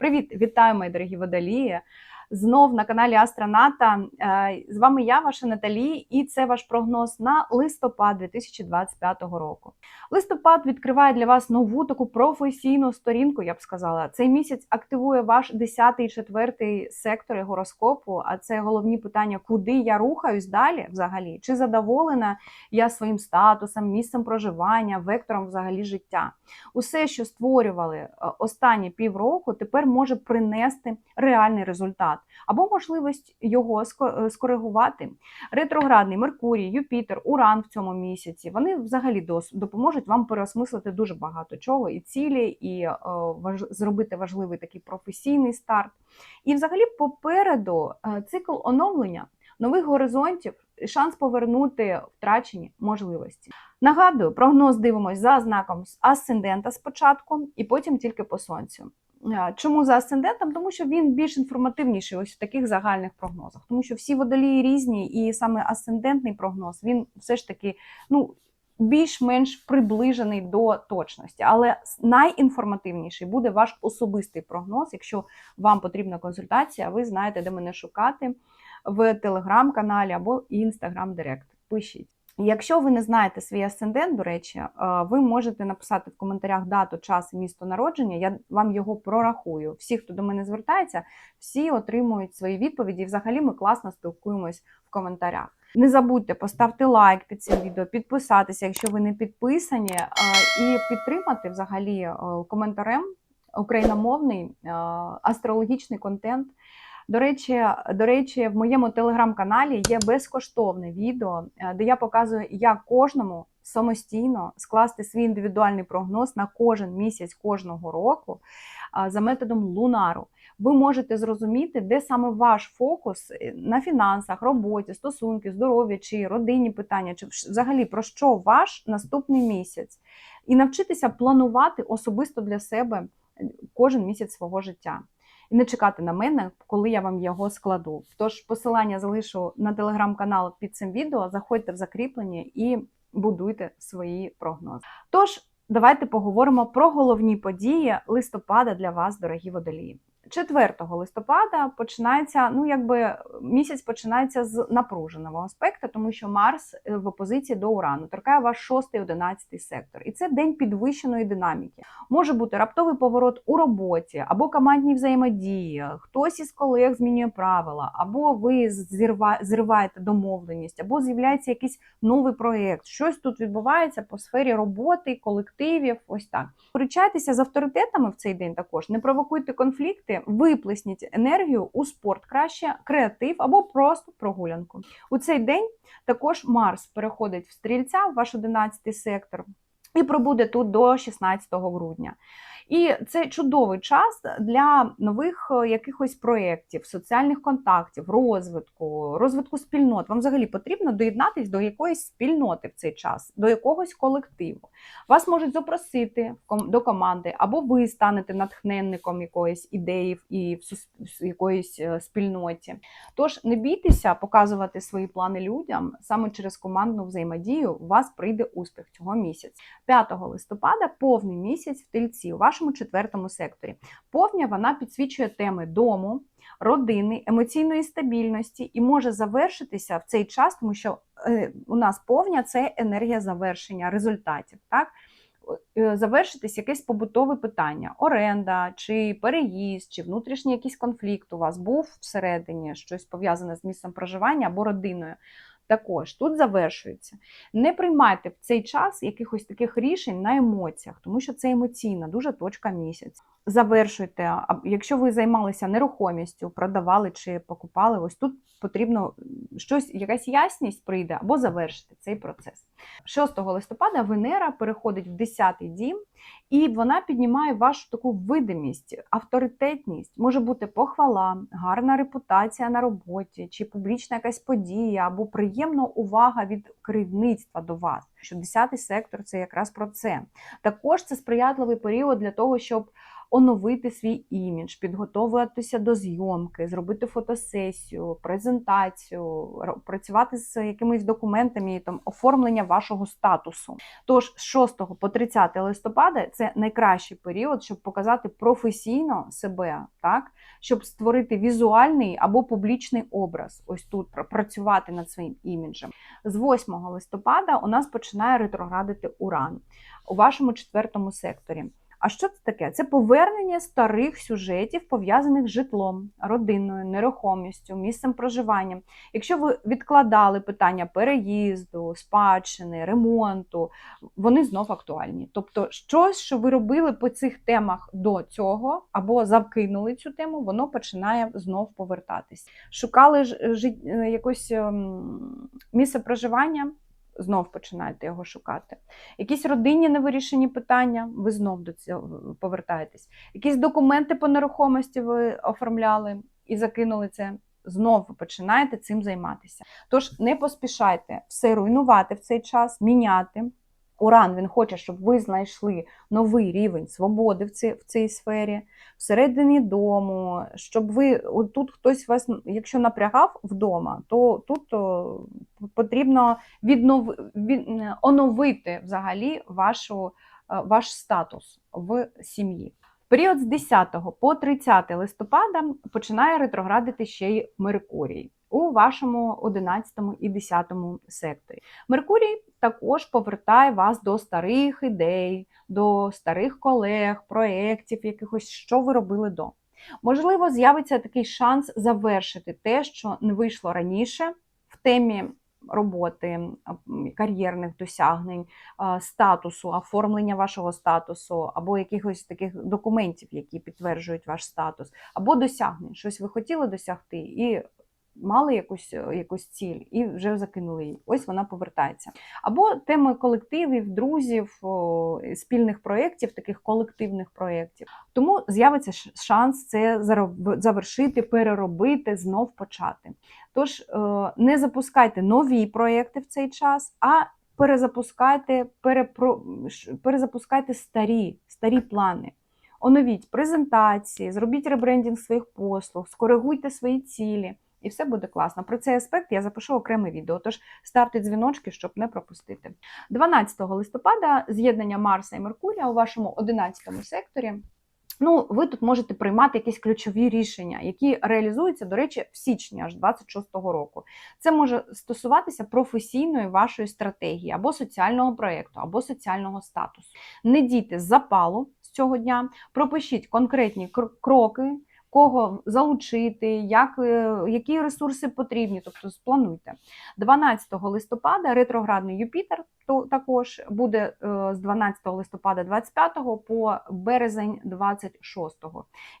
Привіт, вітаю, мої дорогі водолії! Знов на каналі Астроната. Е, З вами я, ваша Наталі, і це ваш прогноз на листопад 2025 року. Листопад відкриває для вас нову таку професійну сторінку, я б сказала. Цей місяць активує ваш 10 і 4 сектори гороскопу. А це головні питання, куди я рухаюсь далі взагалі, чи задоволена я своїм статусом, місцем проживання, вектором взагалі життя. Усе, що створювали е, останні півроку, тепер може принести реальний результат або можливість його е, скоригувати. Ретроградний Меркурій, Юпітер, Уран в цьому місяці вони взагалі допоможуть вам переосмислити дуже багато чого і цілі, і е, зробити важливий такий професійний старт. І, взагалі, попереду е, цикл оновлення нових горизонтів, шанс повернути втрачені можливості. Нагадую, прогноз дивимось за знаком асцендента спочатку, і потім тільки по сонцю. Е, Чому за асцендентом? Тому що він більш інформативніший ось в таких загальних прогнозах. Тому що всі водолії різні, і саме асцендентний прогноз він все ж таки ну, більш-менш приближений до точності. Але найінформативніший буде ваш особистий прогноз. Якщо вам потрібна консультація, ви знаєте, де мене шукати в телеграм-каналі або інстаграм Директ. Пишіть. Якщо ви не знаєте свій асцендент, до речі, е, ви можете написати в коментарях дату, час і місто народження. Я вам його прорахую. Всі, хто до мене звертається, всі отримують свої відповіді. І взагалі ми класно спілкуємось в коментарях. Не забудьте поставити лайк під цим відео, підписатися, якщо ви не підписані, е, і підтримати взагалі е, коментарем україномовний астрологічний контент. До речі, до речі, в моєму телеграм-каналі є безкоштовне відео, е, де я показую, як кожному самостійно скласти свій індивідуальний прогноз на кожен місяць кожного року за методом лунару. Ви можете зрозуміти, де саме ваш фокус е, на фінансах, роботі, стосунки, здоров'я чи родинні питання, чи взагалі про що ваш наступний місяць, і навчитися планувати особисто для себе е, кожен місяць свого життя і не чекати на мене, коли я вам його складу. Тож посилання залишу на телеграм-канал під цим відео. Заходьте в закріплення і будуйте свої прогнози. Тож, давайте поговоримо про головні події листопада для вас, дорогі водолії. 4 листопада починається, ну якби місяць починається з напруженого аспекту, тому що Марс е, в опозиції до Урану торкає ваш 6-11 сектор. І це день підвищеної динаміки. Може бути раптовий поворот у роботі або командній взаємодії, хтось із колег змінює правила, або ви зірва, зриваєте домовленість, або з'являється якийсь новий проєкт. Щось тут відбувається по сфері роботи, колективів. Ось так. Поручайтеся з авторитетами в цей день також. Не провокуйте конфлікти, виплесніть енергію у спорт краще, креатив або просто прогулянку. У цей день також Марс переходить в стрільця в ваш 11 сектор і пробуде тут до 16 грудня. І це чудовий час для нових е, якихось проєктів, соціальних контактів, розвитку, розвитку спільнот. Вам взагалі потрібно доєднатись до якоїсь спільноти в цей час, до якогось колективу. Вас можуть запросити до команди, або ви станете натхненником якоїсь ідеї і в якоїсь е, спільноті. Тож не бійтеся показувати свої плани людям саме через командну взаємодію. У вас прийде успіх цього місяця. 5 листопада повний місяць в тельці у вашому четвертому секторі. Повня вона підсвічує теми дому, родини, емоційної стабільності і може завершитися в цей час, тому що е, у нас повня це енергія завершення результатів. Так? Е, Завершитись якесь побутове питання, оренда, чи переїзд, чи внутрішній якийсь конфлікт у вас був всередині, щось пов'язане з місцем проживання або родиною. Також тут завершується. Не приймайте в цей час якихось таких рішень на емоціях, тому що це емоційна, дуже точка місяць. Завершуйте, якщо ви займалися нерухомістю, продавали чи покупали, ось тут потрібно щось, якась ясність прийде або завершити цей процес. 6 листопада Венера переходить в 10-й дім, і вона піднімає вашу таку видимість, авторитетність. Може бути похвала, гарна репутація на роботі, чи публічна якась подія, або приємна увага від керівництва до вас. Що 10-й сектор це якраз про це. Також це сприятливий період для того, щоб оновити свій імідж, підготовуватися до зйомки, зробити фотосесію, презентацію, працювати з якимись документами, там оформлення вашого статусу. Тож з 6 по 30 листопада це найкращий період, щоб показати професійно себе, так щоб створити візуальний або публічний образ. Ось тут працювати над своїм іміджем. З 8 листопада у нас починає ретроградити Уран у вашому четвертому секторі. А що це таке? Це повернення старих сюжетів, пов'язаних з житлом, родиною, нерухомістю, місцем проживання. Якщо ви відкладали питання переїзду, спадщини, ремонту, вони знов актуальні. Тобто, щось, що ви робили по цих темах до цього, або закинули цю тему, воно починає знов повертатись. Шукали ж жит- е, якось ем, місце проживання. Знов починаєте його шукати. Якісь родинні невирішені питання, ви знов до цього повертаєтесь. Якісь документи по нерухомості ви оформляли і закинули це. Знов ви починаєте цим займатися. Тож не поспішайте все руйнувати в цей час, міняти. Уран він хоче, щоб ви знайшли новий рівень свободи в цій, в цій сфері, всередині дому, щоб ви тут хтось вас, якщо напрягав вдома, то тут потрібно віднов, від, оновити взагалі вашу, е, ваш статус в сім'ї. Період з 10 по 30 листопада починає ретроградити ще й Меркурій у вашому 11 і 10 секторі. Меркурій також повертає вас до старих ідей, до старих колег, проєктів, якихось, що ви робили до. Можливо, з'явиться такий шанс завершити те, що не вийшло раніше в темі роботи, кар'єрних досягнень, статусу, оформлення вашого статусу, або якихось таких документів, які підтверджують ваш статус, або досягнень. Щось ви хотіли досягти і мали якусь, е, якусь ціль і вже закинули її. Ось вона повертається. Або теми колективів, друзів, спільних проєктів, таких колективних проєктів. Тому з'явиться шанс це завершити, переробити, знов почати. Тож е, не запускайте нові проєкти в цей час, а перезапускайте, перепро... перезапускайте старі, старі плани. Оновіть презентації, зробіть ребрендінг своїх послуг, скоригуйте свої цілі, і все буде класно. Про цей аспект я запишу окреме відео, тож ставте дзвіночки, щоб не пропустити. 12 листопада з'єднання Марса і Меркурія у вашому 11 секторі. Ну, ви тут можете приймати якісь ключові рішення, які реалізуються, до речі, в січні аж 26-го року. Це може стосуватися професійної вашої стратегії або соціального проєкту, або соціального статусу. Не дійте запалу з цього дня, пропишіть конкретні кроки, кого залучити, як, е, які ресурси потрібні, тобто сплануйте. 12 листопада ретроградний Юпітер то також буде е, з 12 листопада 25 по березень 26.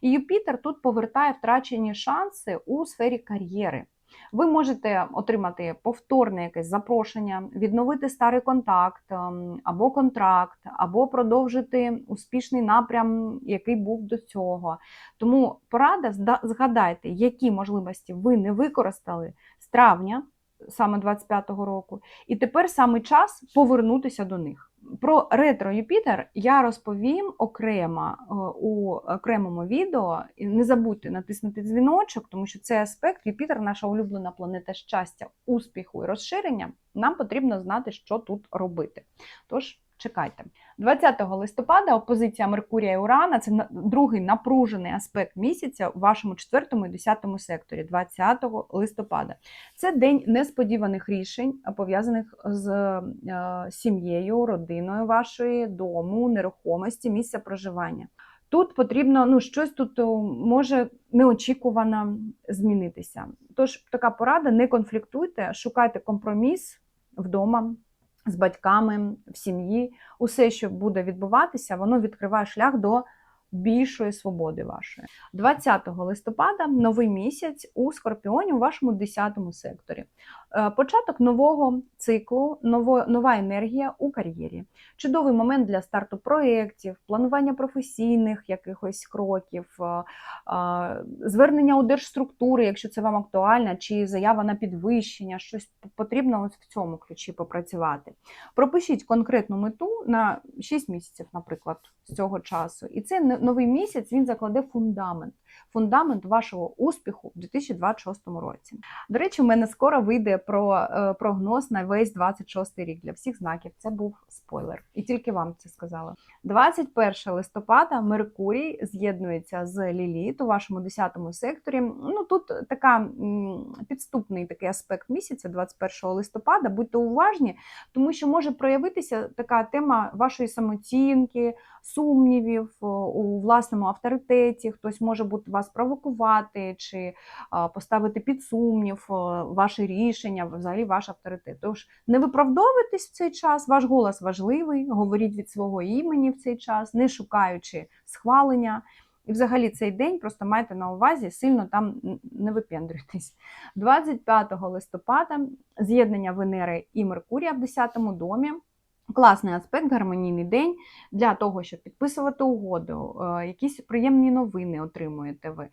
І Юпітер тут повертає втрачені шанси у сфері кар'єри. Ви можете отримати повторне якесь запрошення, відновити старий контакт ем, або контракт, або продовжити успішний напрям, який був до цього. Тому порада згадайте, які можливості ви не використали з травня, саме 25-го року, і тепер саме час повернутися до них. Про ретро Юпітер я розповім окремо е, у окремому відео. Не забудьте натиснути дзвіночок, тому що цей аспект Юпітер, наша улюблена планета щастя, успіху і розширення. Нам потрібно знати, що тут робити. Тож чекайте. 20 листопада опозиція Меркурія і Урана це другий напружений аспект місяця у вашому 4 і 10 секторі 20 листопада. Це день несподіваних рішень, пов'язаних з е, сім'єю, родиною вашої, дому, нерухомості, місця проживання. Тут потрібно ну, щось тут може неочікувано змінитися. Тож така порада: не конфліктуйте, шукайте компроміс вдома з батьками, в сім'ї. Усе, що буде відбуватися, воно відкриває шлях до більшої свободи вашої. 20 листопада новий місяць у Скорпіоні у вашому 10 секторі. Е, Початок нового циклу, ново, нова енергія у кар'єрі. Чудовий момент для старту проєктів, планування професійних якихось кроків, е, е, звернення у держструктури, якщо це вам актуально, чи заява на підвищення, щось потрібно ось в цьому ключі попрацювати. Пропишіть конкретну мету на 6 місяців, наприклад, з цього часу. І цей новий місяць він закладе фундамент, фундамент вашого успіху в 2026 році. До речі, у мене скоро вийде про е, прогноз на весь 26 рік для всіх знаків. Це був спойлер. І тільки вам це сказала. 21 листопада Меркурій з'єднується з Ліліт у вашому 10 секторі. Ну тут така підступний такий аспект місяця, 21 листопада. Будьте уважні, тому що може проявитися така тема вашої самооцінки, сумнівів у власному авторитеті. Хтось може бути вас провокувати чи поставити під сумнів о, ваше рішення, взагалі ваш авторитет. Тож не виправдовуйтесь в цей час, ваш голос важливий, говоріть від свого імені в цей час, не шукаючи схвалення. І взагалі цей день просто майте на увазі, сильно там не випендрюйтесь. 25 листопада з'єднання Венери і Меркурія в 10 домі. Класний аспект, гармонійний день для того, щоб підписувати угоду, е, якісь приємні новини отримуєте ви е,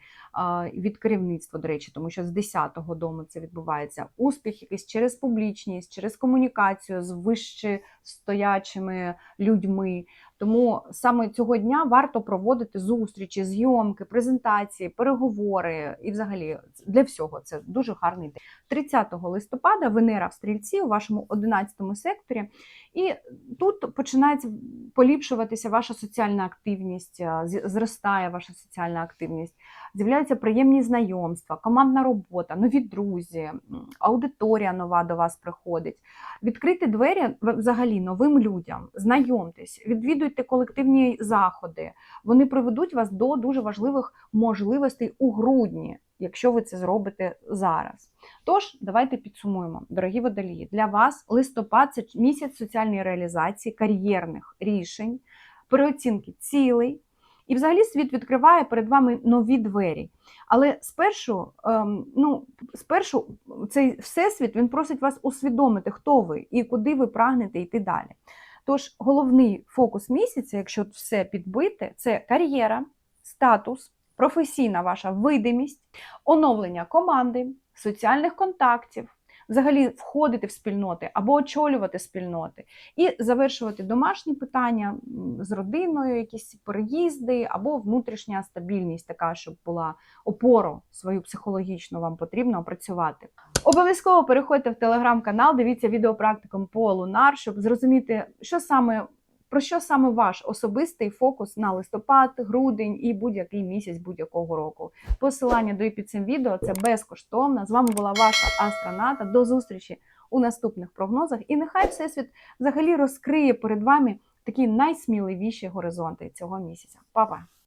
від керівництва, до речі, тому що з 10-го дому це відбувається. Успіх якийсь через публічність, через комунікацію з вищестоячими людьми. Тому саме цього дня варто проводити зустрічі, зйомки, презентації, переговори і взагалі для всього це дуже гарний день. 30 листопада Венера в стрільці у вашому 11 секторі. І тут починається поліпшуватися ваша соціальна активність, зростає ваша соціальна активність, з'являються приємні знайомства, командна робота, нові друзі, аудиторія нова до вас приходить. Відкрити двері взагалі новим людям, знайомтесь, відвідуйте колективні заходи. Вони приведуть вас до дуже важливих можливостей у грудні, якщо ви це зробите зараз. Тож, давайте підсумуємо, дорогі водолії. Для вас листопад це місяць соціальної реалізації, кар'єрних рішень, переоцінки цілей. І взагалі світ відкриває перед вами нові двері. Але спершу, ем, ну, спершу цей всесвіт він просить вас усвідомити, хто ви і куди ви прагнете йти далі. Тож головний фокус місяця, якщо все підбити, це кар'єра, статус, професійна ваша видимість, оновлення команди, соціальних контактів, взагалі входити в спільноти або очолювати спільноти, і завершувати домашні питання з родиною, якісь переїзди, або внутрішня стабільність, така, щоб була опору свою психологічну вам потрібно опрацювати. Обов'язково переходьте в телеграм-канал, дивіться відеопрактиком по Лунар, щоб зрозуміти, що саме. Про що саме ваш особистий фокус на листопад, грудень і будь-який місяць будь-якого року? Посилання до і під цим відео це безкоштовно. З вами була ваша астроната. До зустрічі у наступних прогнозах. І нехай Всесвіт взагалі розкриє перед вами такі найсміливіші горизонти цього місяця. Па-па!